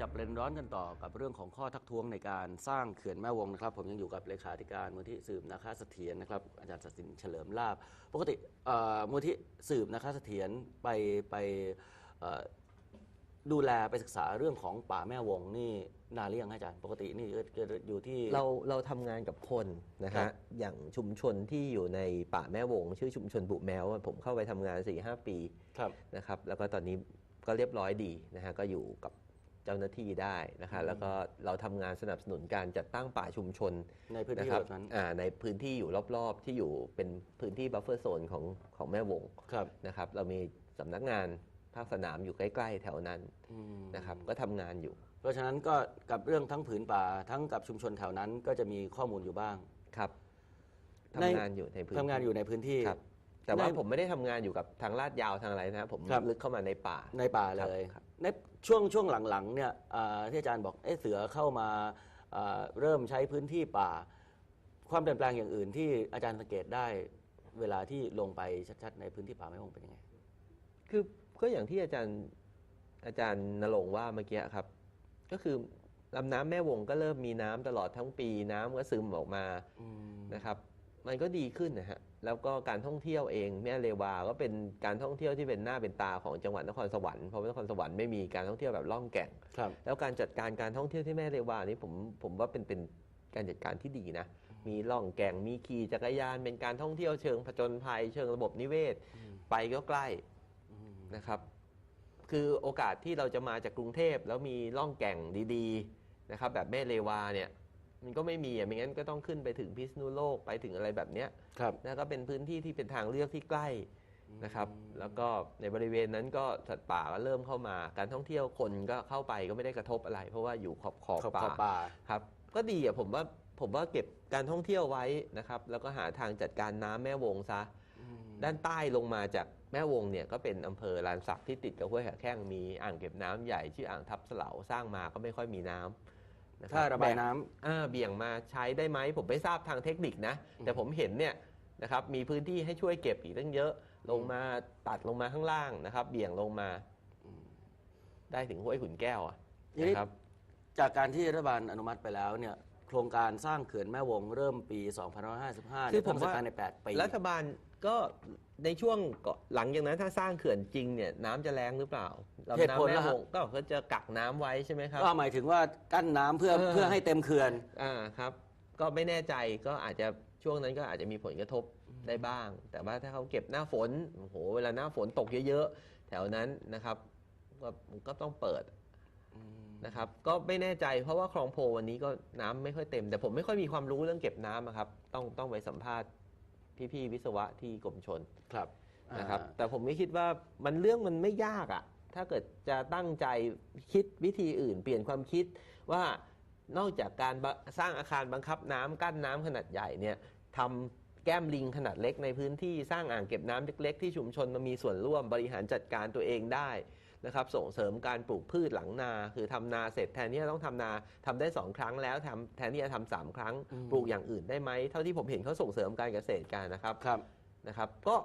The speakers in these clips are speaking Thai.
จับประเด็นร้อนกันต่อกับเรื่องของข้อทักท้วงในการสร้างเขื่อนแม่วงนะครับ ผมยังอยู่กับเลขาธิการมูลที่สืบนาคาเสถียรนะครับ อาจารย์ศักดิ์สินเฉลิมลาบปกติเอ่อมูลที่สืบนาคาเสถียรไปไปเอ่อดูแลไปศึกษาเรื่องของป่าแม่วงนี่นานหรือยังฮะอาจารย์ ปกตินี่ก็อยู่ที่ เราเราทำงานกับคนนะครัฮะบ อย่างชุมชนที่อยู่ในป่าแม่วง ชื่อชุมชนบุแมวอะผมเข้าไปทำงาน4ีหปีครับ นะครับแล้วก็ตอนนี้ก็เรียบร้อยดีนะฮะก็อยู่กับ เจ้าหน้าที่ได้นะคะแล้วก็เราทำงานสนับสนุนการจัดตั้งป่าชุมชนในพื้นที่ะครับแบบนั้น อ่าในพื้นที่อยู่รอบๆ ที่อยู่เป็นพื้นที่บัฟเฟอร์โซนของของแม่วงครับนะครับ เรามีสำนักงานภาคสนามอยู่ใกล้ๆแถวนั้นอืมนะครับก็ทำงานอยู่เพราะฉะนั้นก็กับเรื่องทั้งผืนป่าทั้งกับชุมชนแถวนั้นก็จะมีข้อมูลอยู่บ้าง ครับใน ทำงานอยู่ในพื้นทำงานอยู่ในพื้นที่ ครับ แต่ว่าในผมไม่ได้ทำงานอยู่กับทางลาดยาวทางอะไรนะผมครับลึกเข้ามาในป่าในป่าเลยครับในช่วงช่วงหลังๆเนี่ยอ่าที่อาจารย์บอกเอ๊ะเสือเข้ามาอ่าเริ่มใช้พื้นที่ป่า ความเปลี่ยนแปลงอย่างอื่นที่อาจารย์สังเกตได้เวลาที่ลงไปชัดๆในพื้นที่ป่าไม่คงเป็นยังไง คือก็อย่างที่อาจารย์อาจารย์นรงค์ว่าเมื่อกี้ครับ ก็คือลำน้ำแม่วงก็เริ่มมีน้ำตลอดทั้งปี น้ำก็ซึมออกมานะครับ มันก็ดีขึ้นนะฮะ แล้วก็การท่องเที่ยวเองแม่เลวาก็เป็นการท่องเที่ยวที่เป็นหน้าเป็นตาของจังหวัดนครสวรรค์เพราะว่านครสวรรค์ไม่มีการท่องเที่ยวแบบล่องแก่ง ครับ แล้วการจัดการการท่องเที่ยวที่แม่เลวานี่ผมผมว่าเป็นเป็นการจัดการที่ดีนะ มีล่องแก่งมีขี่จักรยาน เป็นการท่องเที่ยวเชิงผจญภัยเชิงระบบนิเวศไปก็ใกล้นะครับ คือโอกาสที่เราจะมาจากกรุงเทพแล้วมีล่องแก่งดีๆนะครับ แบบแม่เลวาเนี่ย มันก็ไม่มีอะไม่งั้นก็ต้องขึ้นไปถึงพิษณุโลกไปถึงอะไรแบบเนี้ยครับ นะก็เป็นพื้นที่ที่เป็นทางเลือกที่ใกล้นะครับ แล้วก็ในบริเวณนั้นก็สัตว์ป่าก็เริ่มเข้ามา การท่องเที่ยวคนก็เข้าไปก็ไม่ได้กระทบอะไร เพราะว่าอยู่ขอบขอบขอบป่าขอบป่าครับ ก็ดีอะผมว่าผมว่าเก็บการท่องเที่ยวไว้นะครับ แล้วก็หาทางจัดการน้ำแม่วงซะ ด้านใต้ลงมาจากแม่วงเนี่ยก็เป็นอำเภอลานสักที่ติดกับห้วยแหแข้งมีอ่างเก็บน้ำใหญ่ชื่ออ่างทับเสลาสร้างมาก็ไม่ค่อยมีน้ำ นะคถ้าระบายน้ำแบ่งอ่าเบี่ยงมาใช้ได้ไหมผมไม่ทราบทางเทคนิคนะ แต่ผมเห็นเนี่ยนะครับมีพื้นที่ให้ช่วยเก็บอีกตั้งเยอะลงมาตัดลงมาข้างล่างนะครับ เบี่ยงลงมาได้ถึงห้วยขุนแก้วอะทีนี้ นะครับ จากการที่รัฐบาลอนุมัติไปแล้วเนี่ยโครงการสร้างเขื่อนแม่วงเริ่มปี 2555คือผมว่าทำสัญญใน 8 ปี รัฐบาล ก็ในช่วงก่อนหลังจากนั้นถ้าสร้างเขื่อนจริงเนี่ยน้ำจะแรงหรือเปล่าลำเหตุน้ำผลแม่นะวฮะงก็เขาจะกักน้ำไว้ใช่ไหมครับ ก็หมายถึงว่ากั้นน้ำเพื่อเออ เพื่อให้เต็มเขื่อน อ่าครับ ก็ไม่แน่ใจก็อาจจะช่วงนั้นก็อาจจะมีผลกระทบได้บ้าง แต่ว่าถ้าเขาเก็บหน้าฝนโอ้โหเวลาหน้าฝนตกเยอะๆ แถวนั้นนะครับ ก็ก็ต้องเปิดนะครับ ก็ไม่แน่ใจเพราะว่าคลองโพวันนี้ก็น้ำไม่ค่อยเต็ม แต่ผมไม่ค่อยมีความรู้เรื่องเก็บน้ำอะครับ ต้องต้องไปสัมภาษณ์ พี่ๆวิศวะที่กรมชนครับ นะครับอ่าแต่ผมไม่คิดว่ามันเรื่องมันไม่ยากอะถ้าเกิดจะตั้งใจคิดวิธีอื่น เปลี่ยนความคิดว่านอกจากการบะสร้างอาคารบังคับน้ำกั้นน้ำขนาดใหญ่เนี่ยทำแก้มลิงขนาดเล็กในพื้นที่สร้างอ่างเก็บน้ำเล็ก ๆ ที่ชุมชนมามีส่วนร่วมบริหารจัดการตัวเองได้ นะครับส่งเสริมการปลูกพืชหลังนา คือทำนาเสร็จแทนที่จะต้องทำนาทำได้สองครั้งแล้วทำแทนที่จะทำสามครั้ง ปลูกอย่างอื่นได้ไหมเท่าที่ผมเห็นเขาส่งเสริมการเกษตรกันนะครับครับนะครับ ก็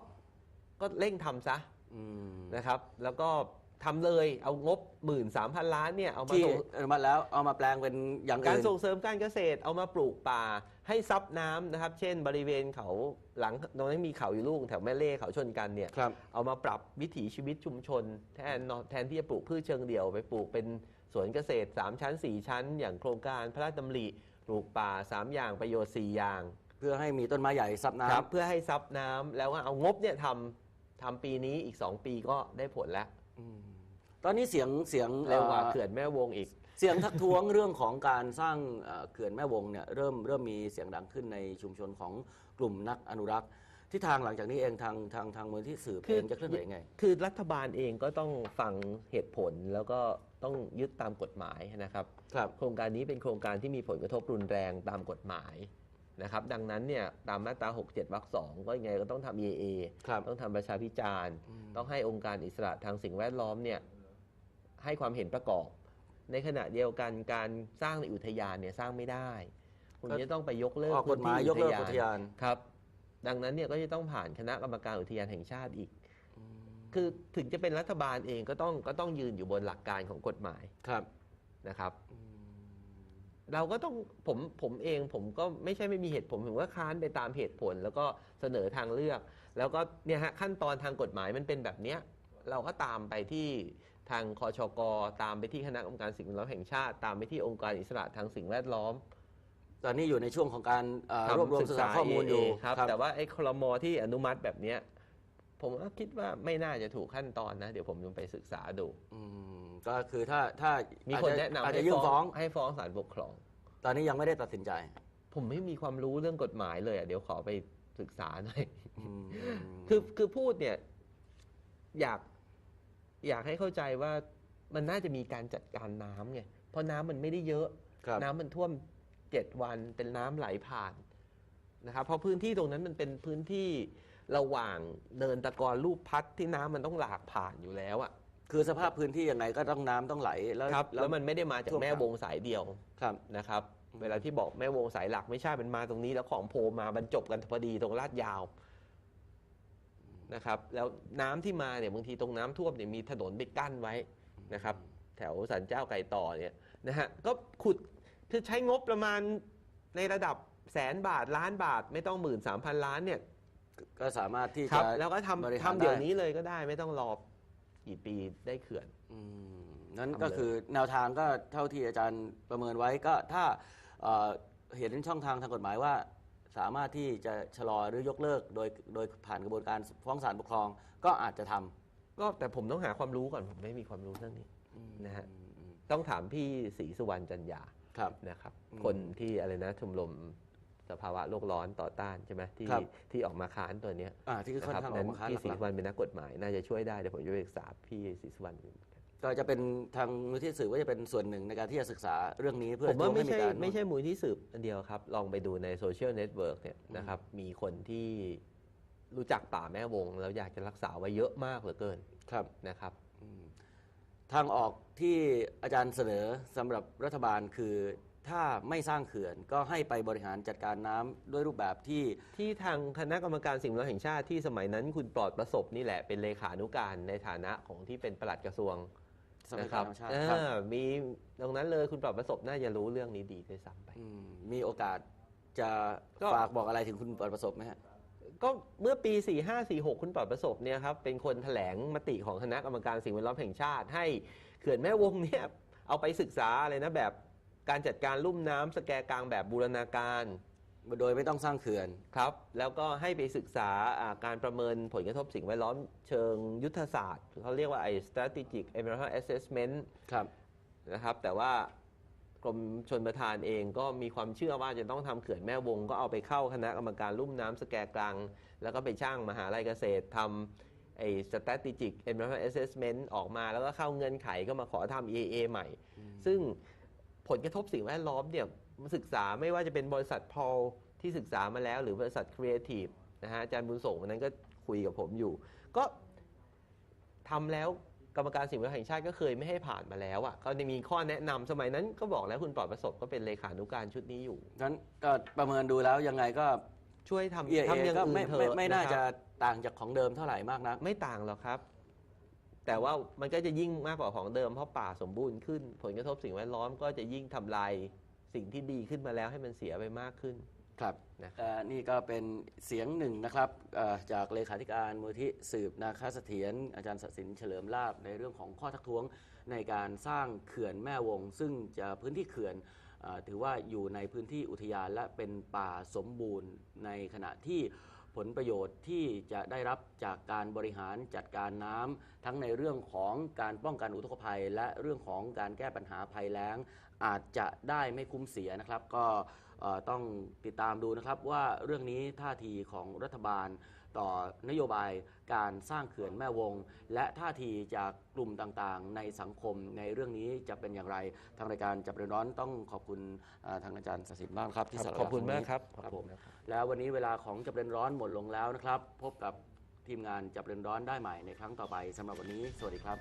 ก็เร่งทำซะอืมนะครับ แล้วก็ ทำเลยเอางบ1 3 0 0 0ล้านเนี่ยเอามาที่ส่งอนุมัติแล้วเอามาแปลงเป็นอย่างการอื่น ส่งเสริมการเกษตรเอามาปลูกป่าให้ซับน้ำนะครับ เช่น บริเวณเขาหลังตรงนั้นมีเขาอยู่ลูกแถวแม่เล่เขาชนกันเนี่ยครับ เอามาปรับวิถีชีวิตชุมชน แทนแทนที่จะปลูกพืชเชิงเดี่ยวไปปลูกเป็นสวนเกษตร 3 ชั้น 4 ชั้น อย่างโครงการพระราชดำริปลูกป่า 3 อย่างประโยชน์ 4 อย่าง เพื่อให้มีต้นไม้ใหญ่ซับน้ครับเพื่อให้ซับน้ำแล้วก็เอางบเนี่ยทำทำปีนี้อีก 2 ปีก็ได้ผลแล้วำ ตอนนี้เสียงเสียงเร็วกว่าอ่อเขื่อนแม่วงอีก เสียงทักท้วงเรื่องของการสร้างเอ่อเขื่อนแม่วงเนี่ยเริ่มเริ่มมีเสียงดังขึ้นในชุมชนของกลุ่มนักอนุรักษ์ที่ทางหลังจากนี้เองทางทางทางมูลที่สืบคือเองจะเคลื่อนไหวยังไง คือรัฐบาลเองก็ต้องฟังเหตุผลแล้วก็ต้องยึดตามกฎหมายนะครับ ครับ โครงการนี้เป็นโครงการที่มีผลกระทบรุนแรงตามกฎหมายนะครับ ดังนั้นเนี่ยตามมาตรา 67วรรคสองก็ยังไงก็ต้องทำ EA ครับต้องทำประชาพิจารณ์ ต้องให้องค์การอิสระทางสิ่งแวดล้อมเนี่ย ให้ความเห็นประกอบ ในขณะเดียวกันการสร้างในอุทยานเนี่ยสร้างไม่ได้ คุณก็จะต้องไปยกเลิกออกกฎหมายพื้นที่ยกเลิกอุทยานครับ ดังนั้นเนี่ยก็จะต้องผ่านคณะกรรมการอุทยานแห่งชาติอีก คือถึงจะเป็นรัฐบาลเองก็ต้องก็ต้องยืนอยู่บนหลักการของกฎหมายครับนะครับเราก็ต้องผมผมเองผมก็ไม่ใช่ไม่มีเหตุผลผมก็ค้านไปตามเหตุผล แล้วก็เสนอทางเลือก แล้วก็เนี่ยฮะขั้นตอนทางกฎหมายมันเป็นแบบเนี้ยเราก็ตามไปที่ ทางคอชกตามไปที่คณะกรรมการสิ่งแวดล้อมแห่งชาติ ตามไปที่องค์การอิสระทางสิ่งแวดล้อมตอนนี้อยู่ในช่วงของการเอ่อทำรวบรวมศึกษาข้อมูลอยู่เครับ แต่ว่าไอ้คลมที่อนุมัติแบบเนี้ยผมก็คิดว่าไม่น่าจะถูกขั้นตอนนะ เดี๋ยวผมลองไปศึกษาดู อืมก็คือถ้าถ้ามีมีคนแนะนำอาจให้จะยื่นฟ้อง ให้ฟ้องศาลปกครอง ตอนนี้ยังไม่ได้ตัดสินใจผมไม่มีความรู้เรื่องกฎหมายเลยอะเดี๋ยวขอไปศึกษาหน่อย อืม คือคือพูดเนี่ย อยาก อยากให้เข้าใจว่ามันน่าจะมีการจัดการน้ำไงเพราะน้ำมันไม่ได้เยอะ ครับ น้ำมันท่วมเจ็ดวันเป็นน้ำไหลผ่านนะครับเพราะพื้นที่ตรงนั้นมันเป็นพื้นที่ระหว่างเนินตะกอนรูปพัดที่น้ำมันต้องหลากผ่านอยู่แล้วอะคือสภาพพื้นที่ยังไงก็ต้องน้ำต้องไหลแล้วครับแล้วมันไม่ได้มาจากท่วมแม่ขังวงสายเดียวครับ นะครับอืมเวลาที่บอกแม่วงสายหลักไม่ใช่มันมาตรงนี้แล้วของโพลมาบรรจบกันพอดีตรงลาดยาว นะครับแล้วน้ำที่มาเนี่ยบางทีตรงน้ำท่วมเนี่ยมีถนนไปกั้นไว้นะครับแถวสันเจ้าไก่ต่อเนี่ยนะฮะก็ขุดคือใช้งบประมาณในระดับแสนบาทล้านบาทไม่ต้องหมื่นสามพันล้านเนี่ยก็สามารถที่ครัจะบแล้วก็บริทำหารทำเดี๋ยวได้นี้เลยก็ได้ไม่ต้องรอกี่ปีได้เขื่อนอืมนั้นทำเลยก็คือแนวทางก็เท่าที่อาจารย์ประเมินไว้ก็ถ้าเอ่อเห็นช่องทางทางกฎหมายว่า สามารถที่จะชะลอหรือยกเลิกโดยโดยผ่านกระบวนการฟ้องศาลปกครองก็อาจจะทก็แต่ผมต้องหาความรู้ก่อนผมไม่มีความรู้เรื่องนี้ำนะฮะอืมอืมต้องถามพี่ศรีสุวรรณจันยาครับ นะครับอืมคนที่อะไรนะชมรมสภาวะโลกร้อนต่อต้านใช่ไหมที่ครับ ที่ออกมาค้านตัวเนี้ยอ่าที่ค่อนนะครับข้างออนั้นกมาค้านพี่ศรีหลัสุกวรรณเป็นนักกฎหมาย น่าจะช่วยได้เดี๋ยวผมจะไปศึกษาพี่ศรีสุวรรณๆ ก็จะเป็นทางมูลที่สื่อว่าจะเป็นส่วนหนึ่งในการที่จะศึกษาเรื่องนี้เพื่อผมว่าไม่ให้ใช่การไม่ใช่มูลที่สืบอันเดียวครับ ลองไปดูในโซเชียลเน็ตเวิร์กเนี่ยนะครับมีคนที่รู้จักป่าแม่วง แล้วอยากจะรักษาไว้เยอะมากเหลือเกินครับนะครับอืมทางออกที่อาจารย์เสนอสำหรับรัฐบาลคือถ้าไม่สร้างเขื่อนก็ให้ไปบริหารจัดการน้ำด้วยรูปแบบที่ที่ทางคณะกรรมการสิ่งแวดล้อมแห่งชาติที่สมัยนั้นคุณปลอดประสบนี่แหละเป็นเลขานุการในฐานะของที่เป็นปลัดกระทรวง ทรัพยานะคการัรบธรรมชาติเอครับอมีตรงนั้นเลยคุณปลอดประสบน่าจะรู้เรื่องนี้ดีด้วยซ้ำไป อืมมีโอกาสจะก็ ฝากบอกอะไรถึงคุณปลอดประสบไหมฮะ ก็เมื่อปี 4546 คุณปลอดประสบเนี่ยครับเป็นคนแถลงมติของคณะกรรมการสิ่งแวดล้อมแห่งชาติให้เขื่อนแม่วงเนี่ยเอาไปศึกษาอะไรนะแบบการจัดการลุ่มน้ำสแกกลางแบบบูรณาการ โดยไม่ต้องสร้างเขื่อน ครับ แล้วก็ให้ไปศึกษาอ่าการประเมินผลกระทบสิ่งแวดล้อมเชิงยุทธศาสตร์เขาเรียกว่าไอ้ strategic environmental assessment ครับ นะครับแต่ว่ากรมชนประทานเองก็มีความเชื่อว่าจะต้องทำเขื่อนแม่วง ก็เอาไปเข้าคณะกรรมการลุ่มน้ำสแกกลาง แล้วก็ไปช่างมหาลัยเกษตรทำไอ้ strategic environmental assessment ออกมาแล้วก็เข้าเงื่อนไขก็มาขอทำ EA ใหม่ ซึ่งผลกระทบสิ่งแวดล้อมเนี่ย ศึกษาไม่ว่าจะเป็นบริษัทพอลที่ศึกษามาแล้ว หรือบริษัท Creative นะฮะอาจารย์บุญส่งวันนั้นก็คุยกับผมอยู่ ก็ทำแล้วกรรมการสิ่งแวดล้อมแห่งชาติก็เคยไม่ให้ผ่านมาแล้วอะก็มีข้อแนะนำสมัยนั้นก็บอกแล้วคุณปลอดประสบก็เป็นเลขานุการชุดนี้อยู่งั้นก็ประเมินดูแล้วยังไงก็ช่วยทำ EIA ทำอย่างก็อื่ไม่นเถไม่อะไม่น่าคจะรับต่างจากของเดิมเท่าไหร่มากนักไม่ต่างหรอกครับ แต่ว่ามันก็จะยิ่งมากกว่าของเดิมเพราะป่าสมบูรณ์ขึ้น ผลกระทบสิ่งแวดล้อมก็จะยิ่งทำลาย สิ่งที่ดีขึ้นมาแล้วให้มันเสียไปมากขึ้น ครับนะครับ เอ่อนี่ก็เป็นเสียงหนึ่งนะครับเอ่อจากเลขาธิการมูลที่สืบนาคาเสถียรอาจารย์ศศินเฉลิมลาบในเรื่องของข้อทักท้วงในการสร้างเขื่อนแม่วง ซึ่งจะพื้นที่เขื่อนเออถือว่าอยู่ในพื้นที่อุทยานและเป็นป่าสมบูรณ์ในขณะที่ผลประโยชน์ที่จะได้รับจากการบริหารจัดการน้ำทั้งในเรื่องของการป้องกันอุทกภัย และเรื่องของการแก้ปัญหาภัยแล้ง อาจจะได้ไม่คุ้มเสียนะครับ ก็เอ่อต้องติดตามดูนะครับว่าเรื่องนี้ท่าทีของรัฐบาลต่อนโยบายการสร้างเขื่อนแม่วง และท่าทีจากกลุ่มต่างๆ ในสังคมในเรื่องนี้จะเป็นอย่างไร ทางรายการจับเรียนร้อนต้องขอบคุณเอ่อทางอาจารย์ศศินมากครับที่สละเวลาขอบคุณมากครับครับผมขอณนะครับแล้ววันนี้เวลาของจับเรียนร้อนหมดลงแล้วนะครับ พบกับทีมงานจับเรียนร้อนได้ใหม่ในครั้งต่อไปสำหรับวันนี้ สวัสดีครับ